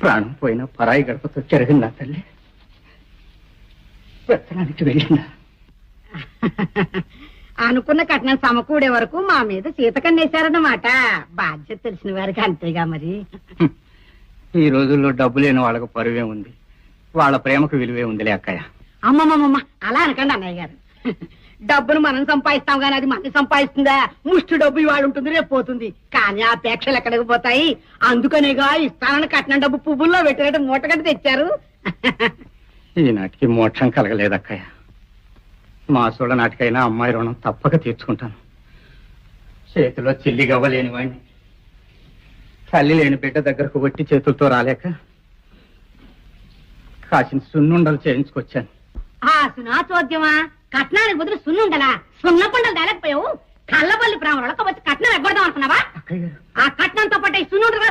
ప్రాణం పోయిన పరాయి గడపతో చెరగిందా తల్లి. వ్యసనానికి వెళ్ళిందా అనుకున్న కట్నం సమకూడే వరకు మా మీద సీతకన్నేశారన్నమాట. బాధ్యత తెలిసిన వారికి అంతేగా మరి. ఈ రోజుల్లో డబ్బు లేని వాళ్ళకు పరువే ఉంది. వాళ్ళ ప్రేమకు విలువే ఉందిలే అక్కయ్య. అమ్మమ్మమ్మ అలా అనకండి అన్నయ్య గారు. డబ్బును మనం సంపాదిస్తాం కానీ అది మనం సంపాదిస్తుందా? ముష్టి డబ్బు ఇవాళ ఉంటుంది రేపు పోతుంది. కానీ ఆ అపేక్షలు ఎక్కడికి పోతాయి? అందుకనేగా ఇస్తానని కట్నం డబ్బు పువ్వుల్లో పెట్టినట్టు మూటగట్టి తెచ్చారు. ఈనాటికి మోక్షం కలగలేదు అక్కయ్య మా సోడ నాటికైనా అమ్మాయి రుణం తప్పక తీర్చుకుంటాను. చేతిలో చిల్లి గవ్వలేని వాడిని తల్లి లేని బిడ్డ దగ్గరకు వట్టి చేతులతో రాలేక కాసిన సున్నుండలు చేయించుకొచ్చాను. ఆ సునా చోద్యమా కట్నానికి బదులు సున్నుండలా సున్న పండలు తేలేకపోయావు? కళ్ళబల్లి ప్రాణులకు వచ్చి కట్నం ఎగ్గొడదాం అనుకున్నావా? ఆ కట్నంతో పాటు సున్నుండగా